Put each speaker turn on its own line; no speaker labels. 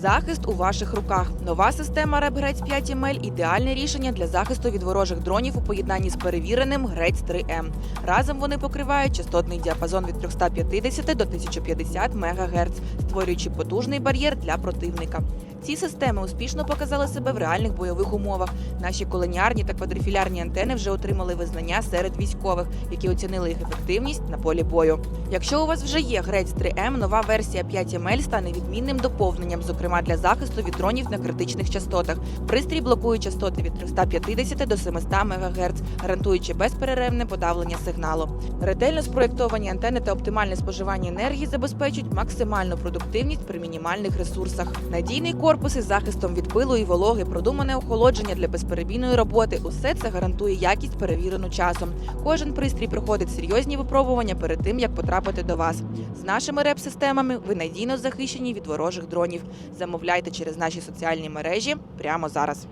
Захист у ваших руках. Нова система РЕП Грець 5 ml – ідеальне рішення для захисту від ворожих дронів у поєднанні з перевіреним Грець 3М. Разом вони покривають частотний діапазон від 350 до 1050 МГц, створюючи потужний бар'єр для противника. Ці системи успішно показали себе в реальних бойових умовах. Наші колоніарні та квадрифілярні антени вже отримали визнання серед військових, які оцінили їх ефективність на полі бою. Якщо у вас вже є Грець 3М, нова версія 5 ml стане відмінним доповненням, зокрема для захисту від дронів на критичних частотах. Пристрій блокує частоти від 350 до 700 МГц, гарантуючи безперервне подавлення сигналу. Ретельно спроєктовані антени та оптимальне споживання енергії забезпечують максимальну продуктивність при мінімальних ресурсах. Надійний корпус із захистом від пилу і вологи, продумане охолодження для безперебійної роботи. Усе це гарантує якість, перевірену часом. Кожен пристрій проходить серйозні випробування перед тим, як потрапити до вас. З нашими реп-системами ви надійно захищені від ворожих дронів. Замовляйте через наші соціальні мережі прямо зараз.